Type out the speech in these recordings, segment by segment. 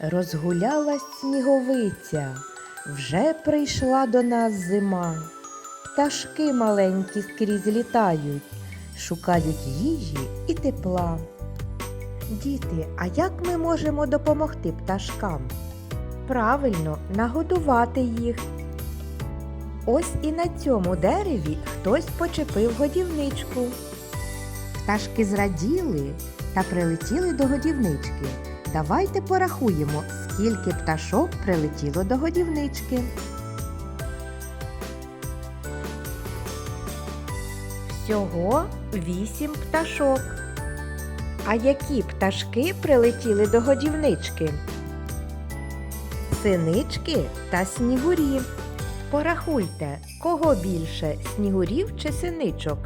Розгулялась сніговиця, вже прийшла до нас зима. Пташки маленькі скрізь літають, шукають їжі і тепла. Діти, а як ми можемо допомогти пташкам? Правильно, нагодувати їх. Ось і на цьому дереві хтось почепив годівничку. Пташки зраділи та прилетіли до годівнички. Давайте порахуємо, скільки пташок прилетіло до годівнички. Всього вісім пташок. А які пташки прилетіли до годівнички? Синички та снігурі. Порахуйте, кого більше снігурів чи синичок?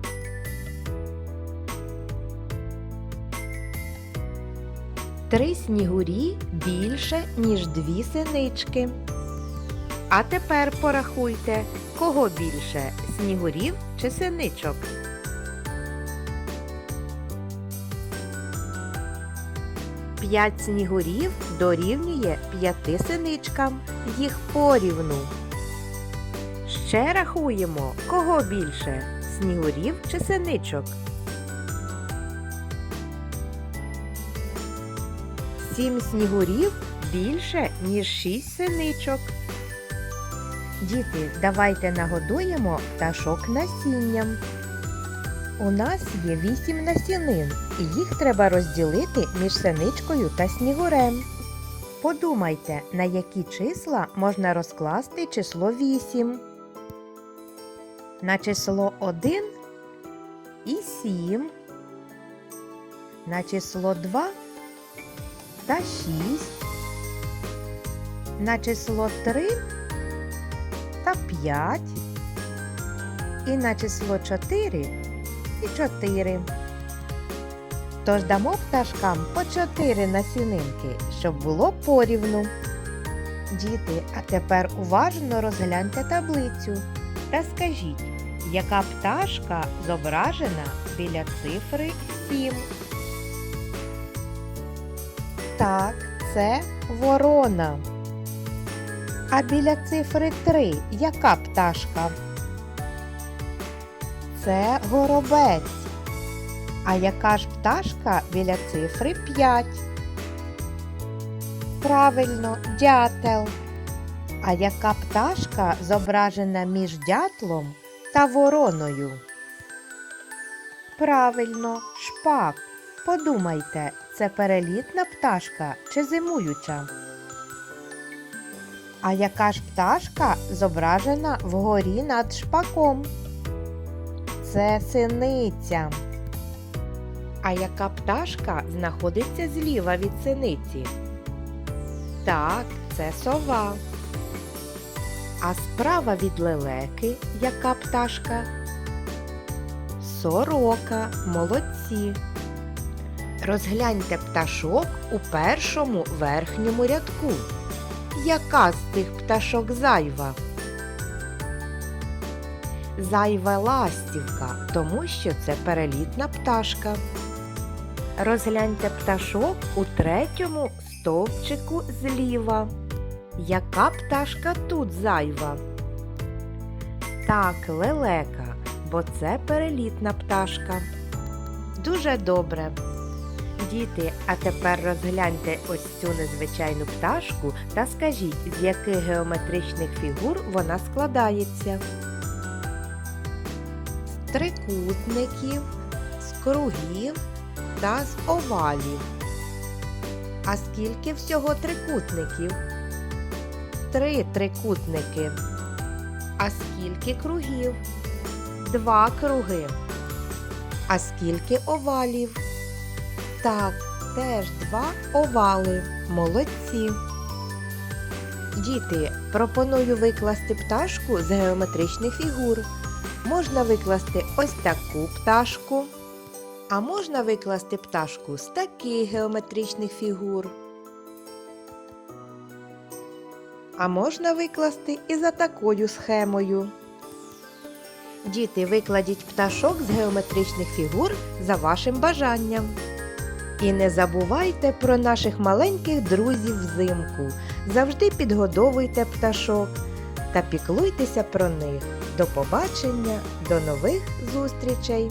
Три снігурі більше, ніж дві синички. А тепер порахуйте, кого більше снігурів чи синичок? П'ять снігурів дорівнює п'яти синичкам. Їх порівну. Ще рахуємо, кого більше снігурів чи синичок. Сім снігурів більше, ніж шість синичок. Діти, давайте нагодуємо пташок насінням. У нас є вісім насінин, і їх треба розділити між синичкою та снігурем. Подумайте, на які числа можна розкласти число 8. На число 1 і 7. На число 2 та 6. На число 3 та 5. І на число 4 і 4. Тож дамо пташкам по 4 насінинки, щоб було порівну. Діти, а тепер уважно розгляньте таблицю та скажіть, яка пташка зображена біля цифри 7? Так, це ворона. А біля цифри 3 яка пташка? Це горобець. А яка ж пташка біля цифри 5? Правильно, дятел. А яка пташка зображена між дятлом та вороною? Правильно, шпак. Подумайте, це перелітна пташка чи зимуюча? А яка ж пташка зображена вгорі над шпаком? Це синиця. А яка пташка знаходиться зліва від синиці? Так, це сова. А справа від лелеки яка пташка? Сорока, молодці. Розгляньте пташок у першому верхньому рядку. Яка з тих пташок зайва? Зайва ластівка, тому що це перелітна пташка. Розгляньте пташок у третьому стовпчику зліва. Яка пташка тут зайва? Так, лелека, бо це перелітна пташка. Дуже добре. Діти, а тепер розгляньте ось цю незвичайну пташку та скажіть, з яких геометричних фігур вона складається. З трикутників, з кругів та з овалів. А скільки всього трикутників? Три трикутники. А скільки кругів? Два круги. А скільки овалів? Так, теж два овали. Молодці. Діти, пропоную викласти пташку з геометричних фігур. Можна викласти ось таку пташку, а можна викласти пташку з таких геометричних фігур. А можна викласти і за такою схемою. Діти, викладіть пташок з геометричних фігур за вашим бажанням. І не забувайте про наших маленьких друзів взимку. Завжди підгодовуйте пташок та піклуйтеся про них. До побачення, до нових зустрічей!